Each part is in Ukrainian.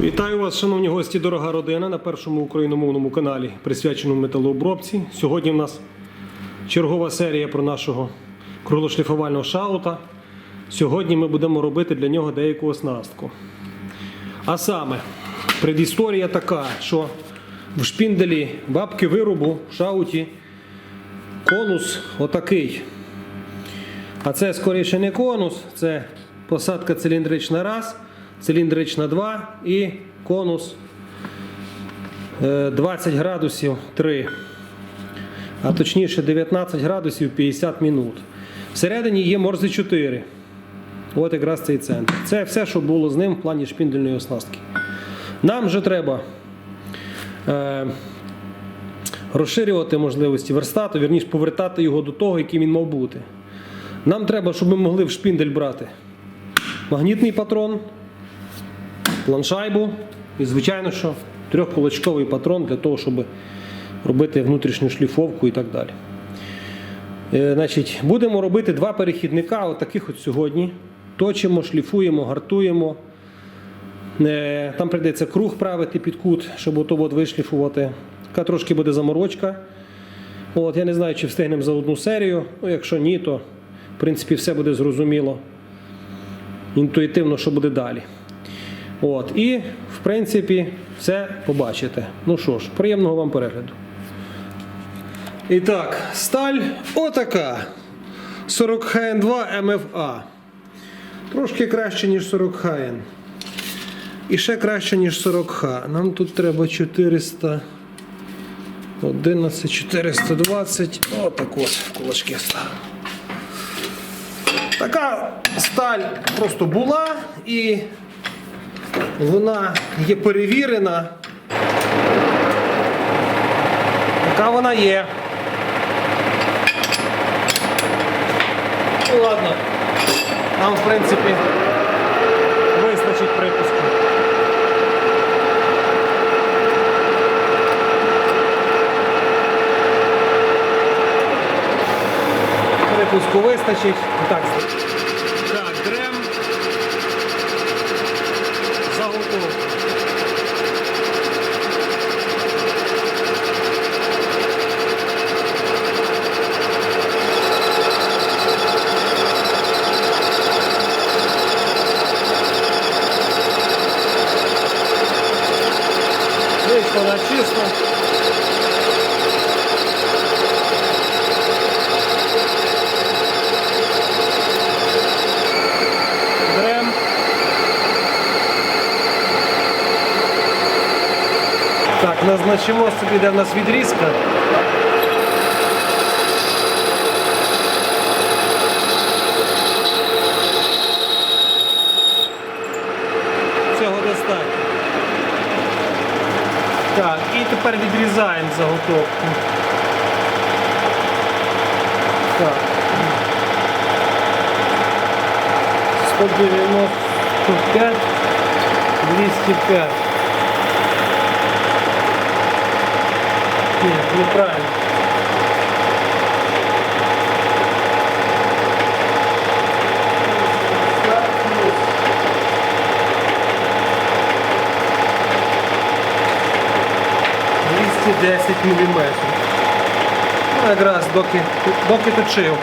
Вітаю вас, шановні гості, дорога родина, на першому україномовному каналі, присвяченому металообробці. Сьогодні в нас чергова серія про нашого круглошліфувального шаута. Сьогодні ми будемо робити для нього деяку оснастку. А саме, предісторія така, що в шпінделі бабки виробу шауті конус отакий. А це скоріше не конус, це посадка циліндрична раз, циліндрична 2 і конус е, 20 градусів 3. А точніше 19 градусів 50 минут. Всередині є морзи 4. От якраз цей центр. Це все, що було з ним в плані шпіндельної оснастки. Нам же треба е, розширювати можливості верстату, вірніше повертати його до того, яким він мав бути. Нам треба, щоб ми могли в шпіндель брати магнітний патрон, планшайбу і, звичайно, що трьохкулачковий патрон для того, щоб робити внутрішню шліфовку і так далі. Е, Значить, будемо робити два перехідника, от таких от сьогодні. Точимо, шліфуємо, гартуємо. Е, Там прийдеться круг правити під кут, щоб от вишліфувати. Така трошки буде заморочка. От, я не знаю, чи встигнемо за одну серію. Ну, якщо ні, то в принципі все буде зрозуміло. Інтуїтивно, що буде далі. От, і, в принципі, все побачите. Ну що ж, приємного вам перегляду. І так, сталь отака. 40 хн 2 МФА. Трошки краще, ніж 40 хн. І ще краще, ніж 40 х Нам тут треба 400. 11, 420. Отак от кулачки ставимо. Така сталь просто була і вона є перевірена. Яка вона є. Ну ладно. Нам, в принципі, вистачить припуску. Припуску вистачить. Так Так, назначимо собі, нас відрізка. Цього достатньо. Так, і тепер відрізаємо заготовку. Так. 195, 205. Ні, неправильно. Двісті десять міліметрів. Ну, якраз доки, доки точив.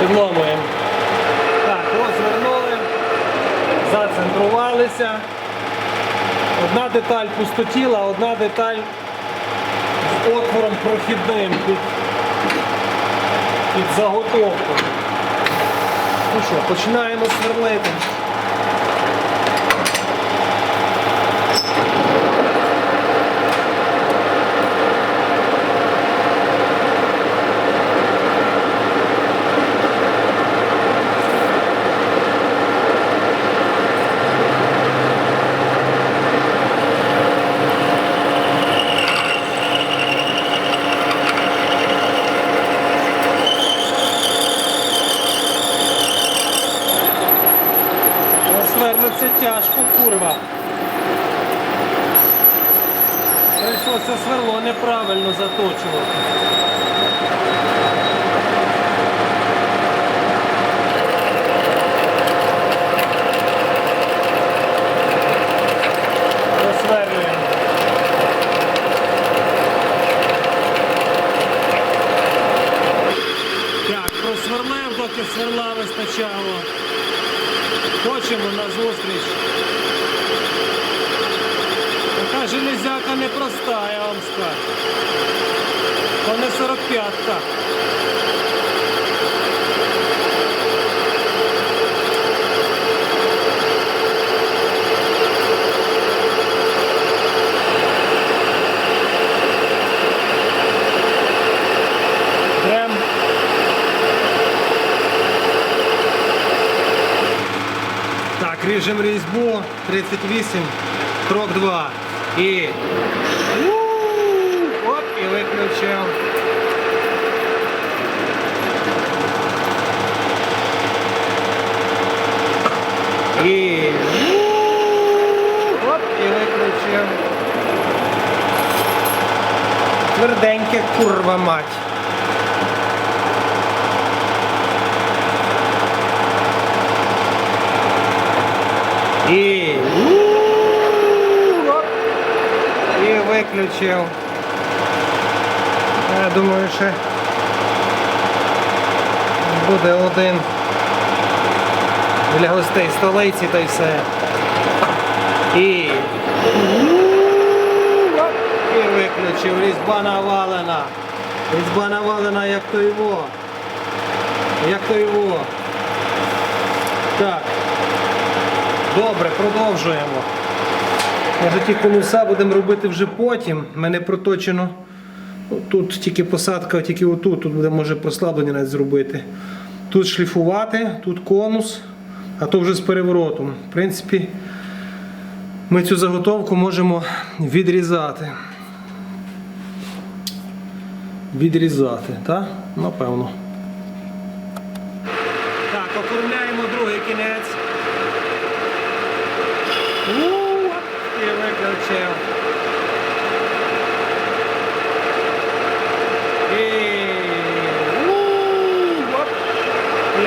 Підломуємо. Так, розвернули, зацентрувалися. Одна деталь пустотіла, одна деталь з отвором прохідним під, під заготовкою. Ну що, починаємо сверлити. Сверлиться тяжко, курва. Прийшлося сверло неправильно заточувати. Просверлюємо. Так, просверлив, доки сверла вистачало. Хочемо на зустріч. Така железяка непроста, я вам скажу. То не 45-ка. Так, ріжемо різьбу 38, крок 2. І. У, Оп, і виключив. І. Оп, і виключив. Тверденьке курва мать. І. Оп. І виключив. Я думаю, ще буде один для гостей столиці та й все. І. І виключив. Різьба навалена. Різьба навалена, як то його. Як то його. Так. Добре, продовжуємо. Може ті конуса будемо робити вже потім. Мене проточено. ну, Тут тільки посадка, тільки отут, тут буде може прослаблення навіть зробити. Тут шліфувати, тут конус, а то вже з переворотом. В принципі, ми цю заготовку можемо відрізати. Відрізати, так? Напевно. Так, оформляємо другий кінець. У, І виключив. І,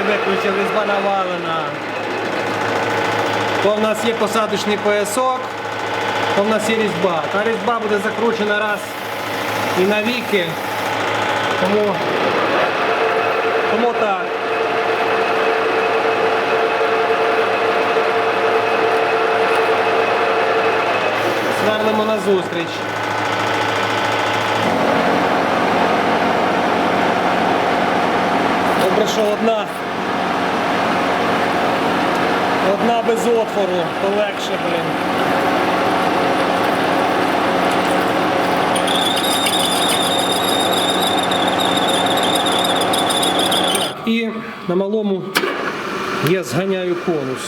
виключив, різьба навалена. То в нас є посадочний поясок, то в нас є різьба. Та різьба буде закручена раз і навіки. Тому, тому так. Сверлимо на зустріч. Добре, що одна. Одна без отвору, то легше, блін. І на малому я зганяю конус.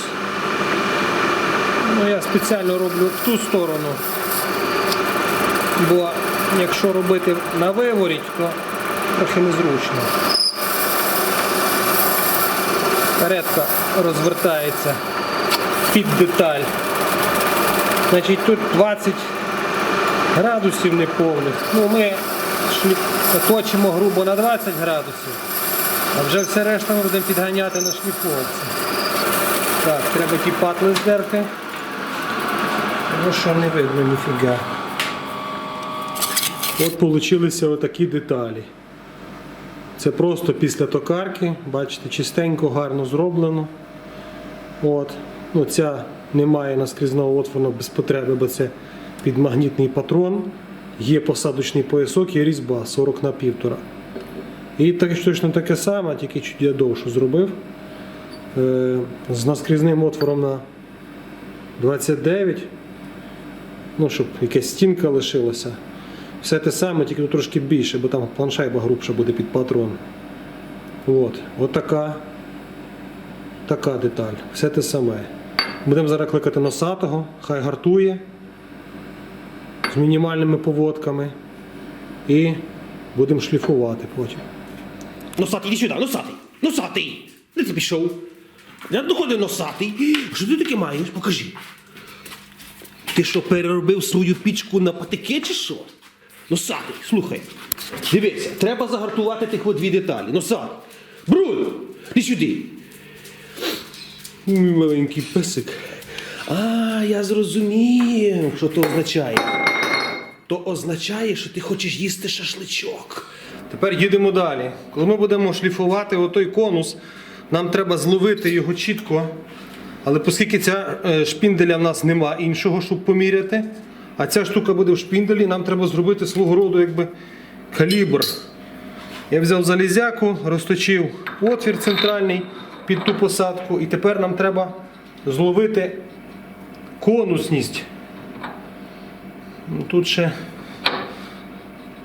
Ну, я спеціально роблю в ту сторону. Бо якщо робити на виворіть, то трохи незручно. Каретка розвертається під деталь. Значить тут 20 градусів неповних. Ну, ми шлі- точимо грубо на 20 градусів, а вже все решта ми будемо підганяти на шліфовці. Так, треба ті патли здерти. Ну що не видно ніфіга. От получилися отакі деталі. Це просто після токарки, бачите, чистенько, гарно зроблено. От. Ну, ця немає наскрізного отвору без потреби, бо це підмагнітний патрон. Є посадочний поясок і різьба 40 на 1,5. І так, точно таке саме, тільки чуть я довше зробив. е, з наскрізним отвором на 29. Ну, щоб якась стінка лишилася. Все те саме, тільки тут трошки більше, бо там планшайба грубша буде під патрон. От, от така, така деталь. Все те саме. Будемо зараз кликати носатого, хай гартує з мінімальними поводками. І будемо шліфувати потім. Носатий, іди сюди, носатий! Носатий! Де ти пішов? Я доходив носатий. Що ти таке маєш? Покажи. Ти що, переробив свою пічку на патики чи що? Носатий, слухай. Дивися, треба загартувати тих дві деталі. Носатий. Бруно, іди сюди. Мій маленький песик. А, я зрозумів, що то означає. То означає, що ти хочеш їсти шашличок. Тепер їдемо далі. Коли ми будемо шліфувати отой конус, нам треба зловити його чітко. Але оскільки ця е, шпінделя в нас нема іншого, щоб поміряти, а ця штука буде в шпінделі, нам треба зробити свого роду якби калібр. Я взяв залізяку, розточив отвір центральний під ту посадку, і тепер нам треба зловити конусність. Ну, Тут ще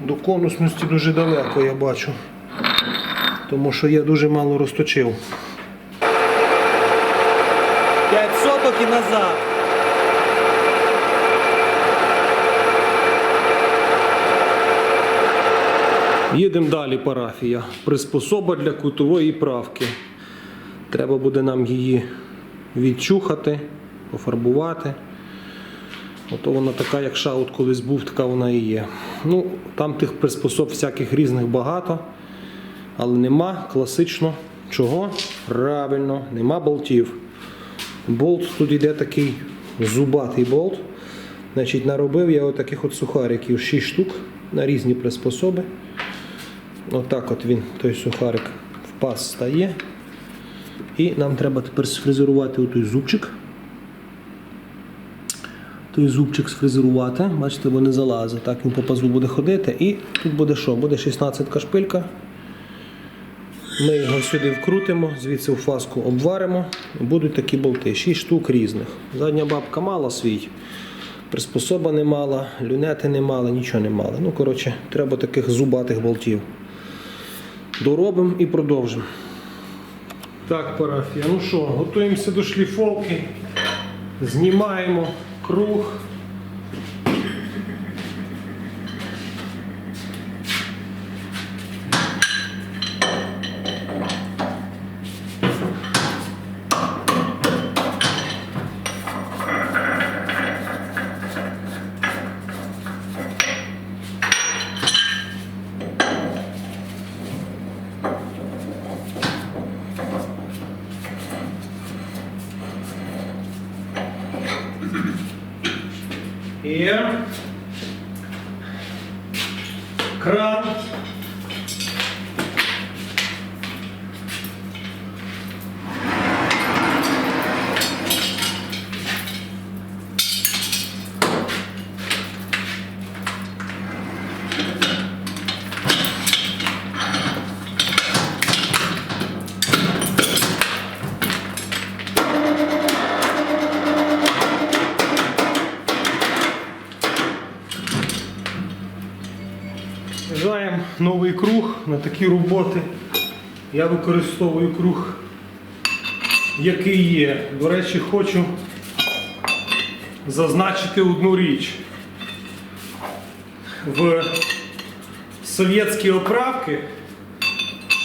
до конусності дуже далеко, я бачу. Тому що я дуже мало розточив. П'ять соток і назад. Їдемо далі, парафія. Приспособа для кутової правки. Треба буде нам її відчухати, пофарбувати. Ото вона така, як шаут колись був, така вона і є. Ну, там тих приспособ всяких різних багато, але нема класично чого? Правильно, нема болтів. Болт тут йде такий зубатий болт. Значить, наробив я отаких от сухариків 6 штук на різні приспособи. Отак от він, той сухарик, в паз стає. І нам треба тепер сфрезерувати отой зубчик. Той зубчик сфрезерувати. Бачите, бо не залазить. Так він по пазу буде ходити. І тут буде що? Буде 16 шпилька. Ми його сюди вкрутимо, звідси в фаску обваримо. І будуть такі болти. 6 штук різних. Задня бабка мала свій. Приспособа не мала, люнети не мала, нічого не мала. Ну, коротше, треба таких зубатих болтів. Доробимо і продовжимо. Так, парафія. Ну що, готуємося до шліфовки. Знімаємо круг. Є. Кран. Такі роботи. Я використовую круг, який є. До речі, хочу зазначити одну річ. В совєтські оправки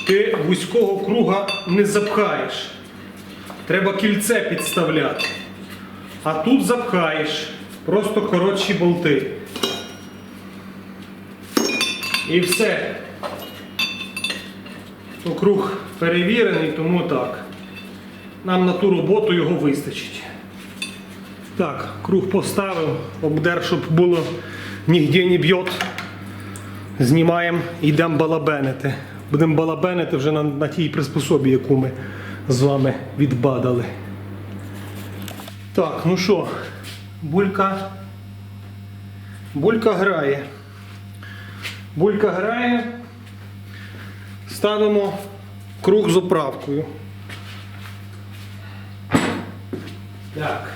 ти вузького круга не запхаєш. Треба кільце підставляти. А тут запхаєш просто коротші болти. І все. Округ перевірений, тому так. Нам на ту роботу його вистачить. Так, круг поставив, обдер, щоб було нігде не б'єт. Знімаємо йдемо балабенити. Будемо балабенити вже на, на тій приспособі, яку ми з вами відбадали. Так, ну що, булька. Булька грає. Булька грає. Ставимо круг з оправкою. Так.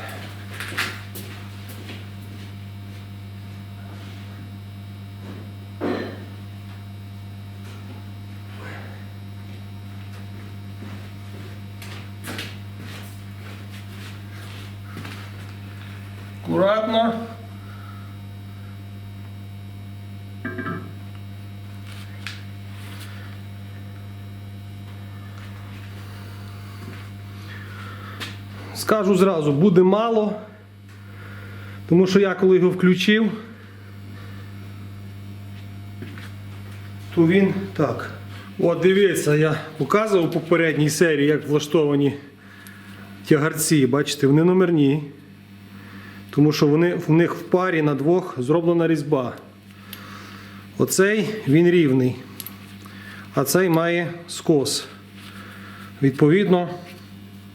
Аккуратно. Скажу зразу, буде мало, тому що я коли його включив, то він так. От дивіться, я показував у попередній серії, як влаштовані тягарці. Бачите, вони номерні. Тому що вони, в них в парі на двох зроблена різьба. Оцей він рівний, а цей має скос. Відповідно,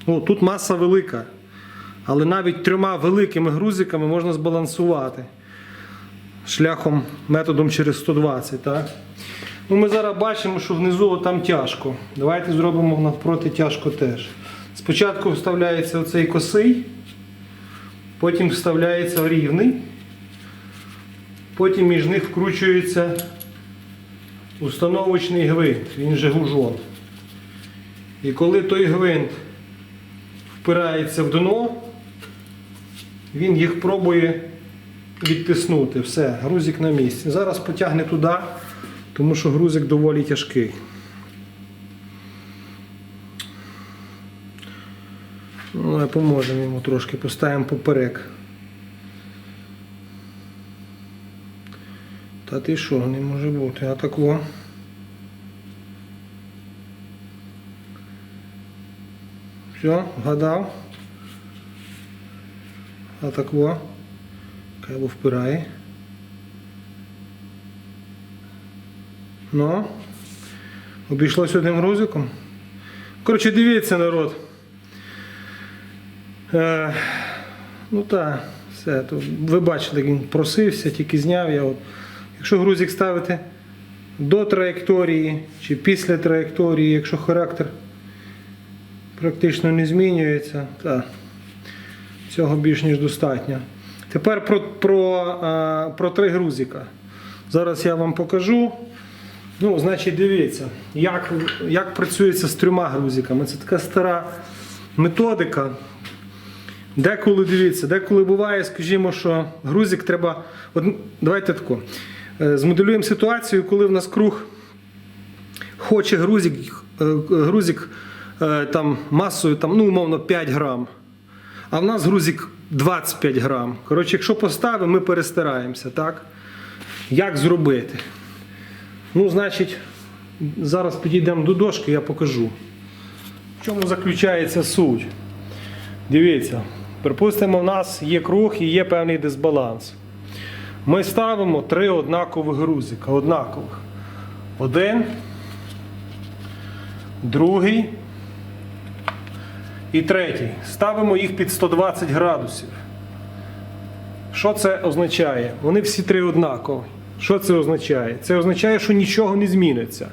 ну, тут маса велика. Але навіть трьома великими грузиками можна збалансувати шляхом методом через 120. Так? Ну, ми зараз бачимо, що внизу там тяжко. Давайте зробимо навпроти тяжко теж. Спочатку вставляється оцей косий. Потім вставляється рівний, потім між них вкручується установочний гвинт, він же гужон. І коли той гвинт впирається в дно, він їх пробує відтиснути. Все, грузик на місці. Зараз потягне туди, тому що грузик доволі тяжкий. Ну, поможемо йому трошки, поставимо поперек. Та ти що, не може бути, а так Все, вгадав. А так во. Кайло впирає. Ну. Обійшлося одним грузиком. Коротше, дивіться, народ. Е, ну так, все. То ви бачите, він просився, тільки зняв я. От. Якщо грузик ставити до траєкторії чи після траєкторії, якщо характер практично не змінюється, то цього більш ніж достатньо. Тепер про, про, про три грузика. Зараз я вам покажу. Ну, значить, дивіться, як, як працюється з трьома грузиками. Це така стара методика. Деколи дивіться, деколи буває, скажімо, що грузик треба. От, давайте тако. Е, Змоделюємо ситуацію, коли в нас круг хоче грузик, е, грузик там, масою там, ну, умовно 5 грам. А в нас грузик 25 грам. Коротше, якщо поставимо, ми перестараємося. так? Як зробити? Ну, значить, зараз підійдемо до дошки, я покажу. В чому заключається суть? Дивіться, припустимо, в нас є круг і є певний дисбаланс. Ми ставимо три однакових грузика. Однакових. Один, другий і третій. Ставимо їх під 120 градусів. Що це означає? Вони всі три однакові. Що це означає? Це означає, що нічого не зміниться.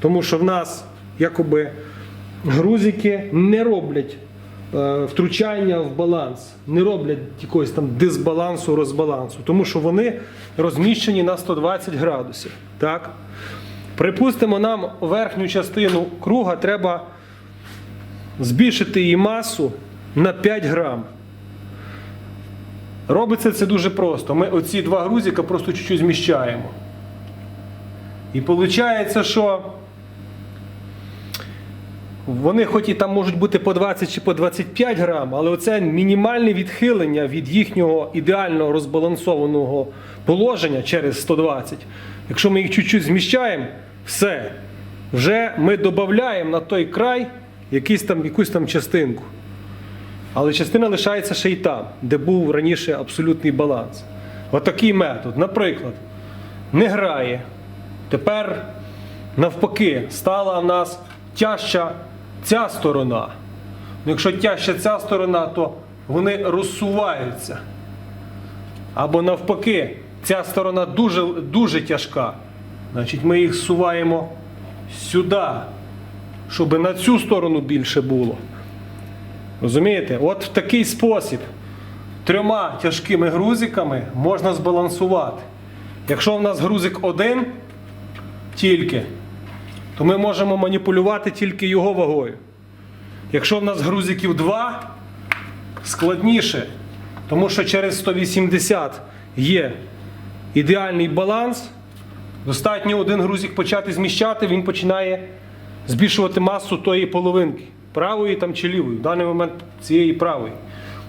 Тому що в нас якоби грузики не роблять е, втручання в баланс, не роблять якогось там дисбалансу, розбалансу, тому що вони розміщені на 120 градусів. Так? Припустимо, нам верхню частину круга треба збільшити її масу на 5 грам. Робиться це дуже просто. Ми оці два грузика просто чуть-чуть зміщаємо. І виходить, що вони хоч і там можуть бути по 20 чи по 25 грам, але оце мінімальне відхилення від їхнього ідеально розбалансованого положення через 120. Якщо ми їх чуть-чуть зміщаємо, все. Вже ми додаємо на той край якийсь там, якусь там частинку. Але частина лишається ще й там, де був раніше абсолютний баланс. Отакий метод. Наприклад, не грає. Тепер, навпаки, стала в нас тяжча ця сторона. Ну, якщо тяжча ця сторона, то вони розсуваються. Або навпаки, ця сторона дуже, дуже тяжка. Значить, ми їх зсуваємо сюди, щоб на цю сторону більше було. Розумієте? От в такий спосіб трьома тяжкими грузиками можна збалансувати. Якщо в нас грузик один тільки, то ми можемо маніпулювати тільки його вагою. Якщо в нас грузиків два, складніше, тому що через 180 є ідеальний баланс. Достатньо один грузик почати зміщати, він починає збільшувати масу тої половинки, правої там чи лівої, в даний момент цієї правої.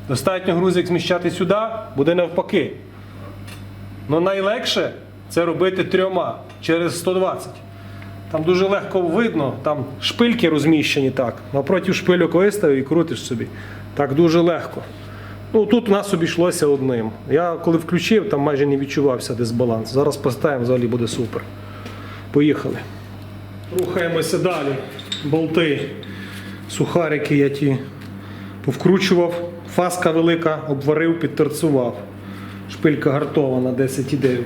Достатньо грузик зміщати сюди, буде навпаки. Ну найлегше це робити трьома через 120. Там дуже легко видно, там шпильки розміщені так. Напроти шпильок виставив і крутиш собі. Так дуже легко. Ну тут у нас обійшлося одним. Я коли включив, там майже не відчувався дисбаланс. Зараз поставимо, взагалі буде супер. Поїхали. Рухаємося далі. Болти, сухарики я ті повкручував. Фаска велика, обварив, підтерцував. Шпилька гартована 10,9.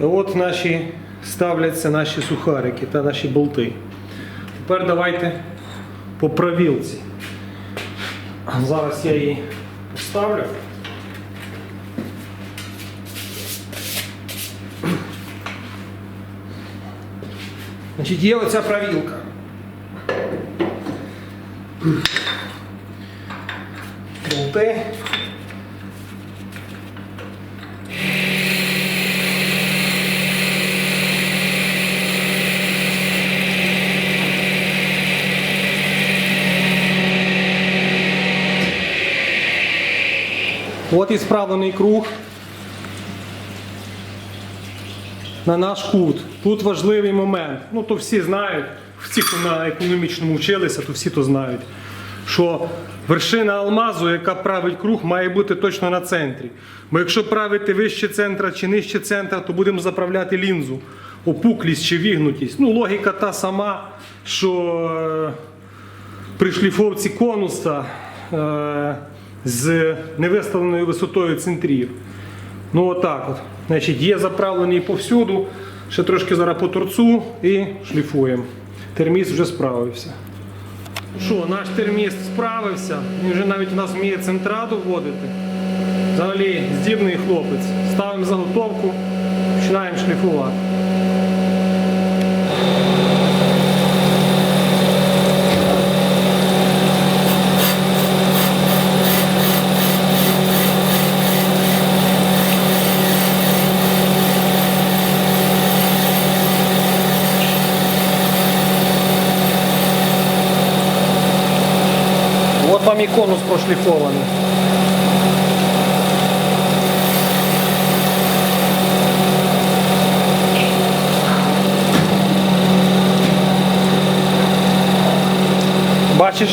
От наші ставляться наші сухарики та наші болти. Тепер давайте по правілці. Зараз я її поставлю. Значить, є оця правілка. Болти. От і справлений круг На наш кут. Тут важливий момент. Ну, то всі знають, всі, хто на економічному вчилися, то всі то знають, що вершина алмазу, яка править круг, має бути точно на центрі. Бо якщо правити вище центра чи нижче центра, то будемо заправляти лінзу, опуклість чи вігнутість. Ну, логіка та сама, що е, при шліфовці конуса е, з невиставленою висотою центрів. Ну отак от. Значить, є заправлений повсюду. Ще трошки зараз по торцу і шліфуємо. Терміст вже справився. Що, наш терміст справився, він вже навіть у нас вміє центраду вводити. Взагалі здібний хлопець. Ставимо заготовку, починаємо шліфувати. От вам і конус прошліфований. Бачиш,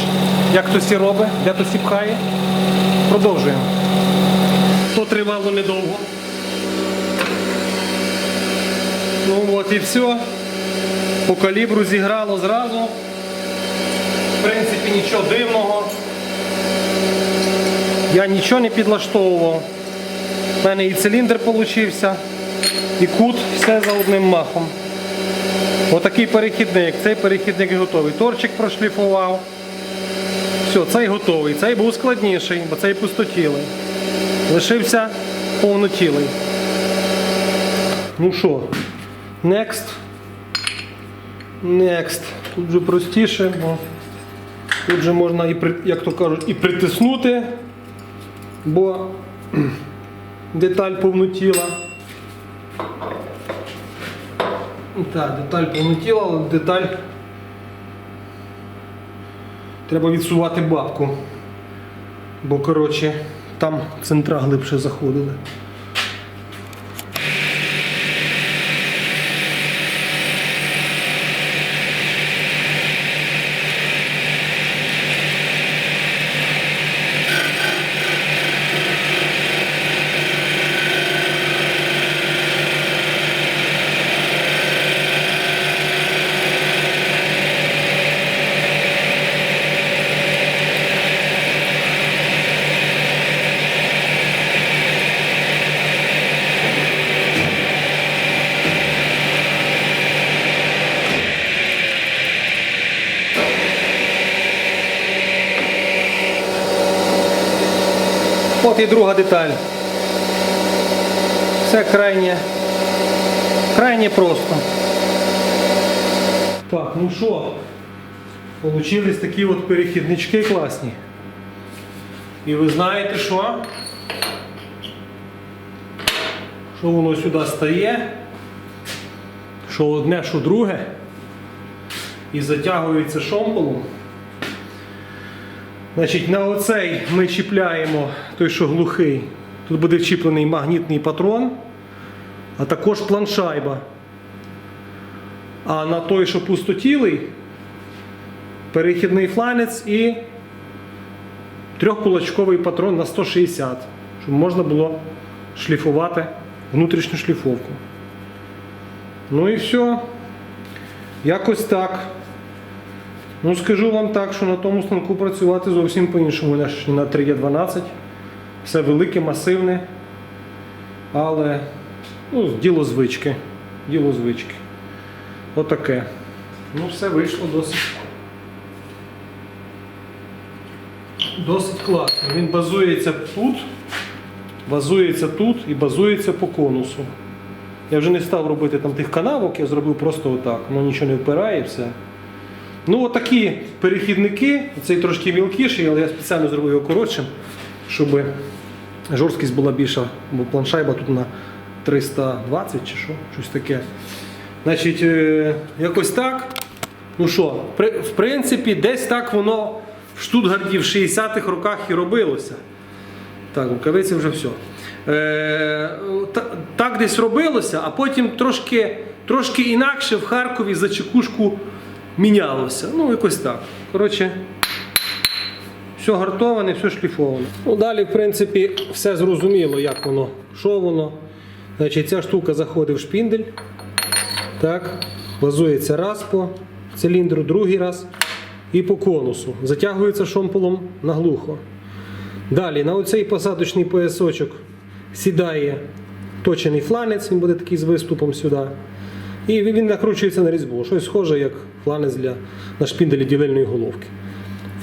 як хтось і робить, де хтось і пхає. Продовжуємо. То тривало недовго. Ну от і все. По калібру зіграло зразу. В принципі, нічого дивного. Я нічого не підлаштовував. У мене і циліндр получився, і кут, все за одним махом. Отакий перехідник. Цей перехідник готовий. Торчик прошліфував. Все, цей готовий. Цей був складніший, бо цей пустотілий. Лишився повнотілий. Ну що, next. Next. Тут вже простіше, бо тут же можна, і, як то кажуть, і притиснути, бо деталь повнотіла. Так, деталь повнотіла, але деталь треба відсувати бабку. Бо, коротше, там центра глибше заходили. От і друга деталь. Все крайне, крайне просто. Так, ну що, получились такі от перехіднички класні. І ви знаєте що? Що воно сюди стає? Що одне, що друге. І затягується шомполом. Значить, на оцей ми чіпляємо той, що глухий. Тут буде вчіплений магнітний патрон, а також планшайба. А на той, що пустотілий, перехідний фланець і трьохкулачковий патрон на 160, щоб можна було шліфувати внутрішню шліфовку. Ну і все. Якось так. Ну, скажу вам так, що на тому станку працювати зовсім по-іншому, ніж на 3Е12. Все велике, масивне. Але ну, діло звички. Діло звички. Отаке. Ну, все вийшло досить. Досить класно. Він базується тут, базується тут і базується по конусу. Я вже не став робити там тих канавок, я зробив просто отак. Воно нічого не впирає і все. Ну, отакі перехідники, цей трошки мілкіший, але я спеціально зробив його коротшим, щоб жорсткість була більша, бо планшайба тут на 320 чи що, щось таке. Значить, е, якось так. Ну що, в принципі, десь так воно в Штутгарді в 60-х роках і робилося. Так, рукавиці вже все. Е, та- так десь робилося, а потім трошки, трошки інакше в Харкові за чекушку мінялося. Ну, якось так. Коротше, все гартоване, все шліфоване. Ну, далі, в принципі, все зрозуміло, як воно, що воно. Значить, ця штука заходить в шпіндель. Так, базується раз по циліндру, другий раз і по конусу. Затягується шомполом наглухо. Далі на оцей посадочний поясочок сідає точений фланець, він буде такий з виступом сюди. І він накручується на різьбу. Щось схоже, як фланець для, на шпінделі ділельної головки.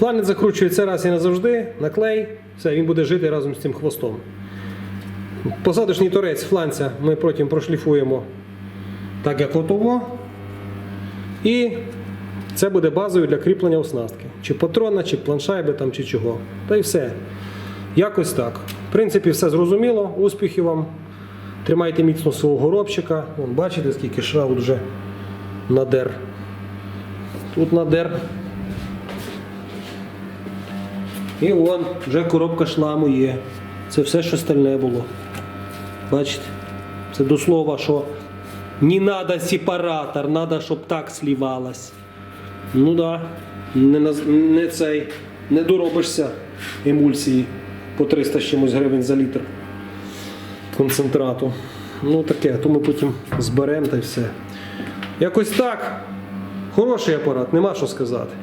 Фланець закручується раз і назавжди, на клей, все, він буде жити разом з цим хвостом. Посадочний торець фланця ми потім прошліфуємо так, як отово. І це буде базою для кріплення оснастки. Чи патрона, чи планшайби, там, чи чого. Та й все. Якось так. В принципі, все зрозуміло. Успіхів вам. Тримайте міцно свого горобчика. Вон, бачите, скільки шраут вже надер. Тут надер. І вон, вже коробка шламу є. Це все, що стальне було. Бачите? Це до слова, що не треба сепаратор, треба, щоб так слівалось. Ну да, не, не цей, не доробишся емульсії по 300 з чимось гривень за літр концентрату. Ну таке, то ми потім зберемо та й все. Якось так. Хороший апарат, нема що сказати.